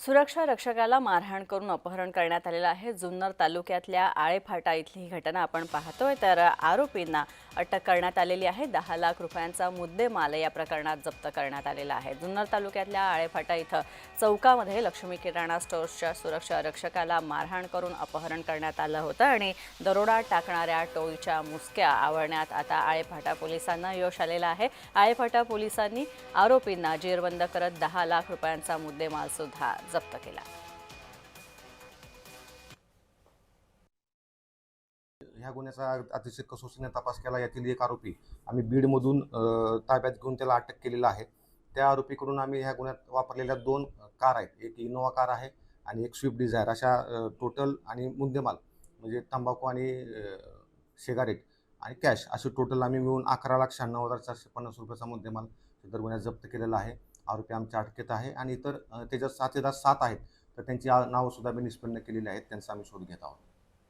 सुरक्षा रक्षकाला मारहाण करून अपहरण करण्यात आलेलं आहे. जुन्नर तालुक्यातल्या आळेफाटा इथली ही घटना आपण पाहतोय. तर आरोपींना अटक करण्यात आलेली आहे. दहा लाख रुपयांचा मुद्देमाल या प्रकरणात जप्त करण्यात आलेला आहे. जुन्नर तालुक्यातल्या आळेफाटा इथं चौकामध्ये लक्ष्मी किराणा स्टोअर्सच्या सुरक्षा रक्षकाला मारहाण करून अपहरण करण्यात आलं होतं आणि दरोडा टाकणाऱ्या टोळीच्या मुसक्या आवळण्यात आता आळेफाटा पोलिसांना यश आलेलं आहे. आळेफाटा पोलिसांनी आरोपींना जेरबंद करत दहा लाख रुपयांचा मुद्देमाल सुद्धा जप्त केला. ह्या गुन्ह्याचा अतिशय कसोशीने तपास केला. यातील एक आरोपी आम्ही बीडमधून ताब्यात घेऊन त्याला अटक केलेला आहे. त्या आरोपीकडून आम्ही ह्या गुन्ह्यात वापरलेल्या दोन कार आहेत. एक इनोवा कार आहे आणि एक स्विफ्ट डिझायर. अशा टोटल आणि मुद्देमाल म्हणजे तंबाखू आणि सिगारेट आणि कॅश असे टोटल आम्ही मिळून अकरा लाख शहाण्णव हजार चारशे पन्नास रुपयाचा मुद्देमाल सदर गुन्ह्यात जप्त केलेला आहे. आरोपी आमच्या अटकेत आहे आणि इतर त्याच्यात साथीदार सात आहेत. तर त्यांची नावंसुद्धा मी निष्पन्न केलेली आहेत त्यांचा आम्ही शोध घेत आहोत.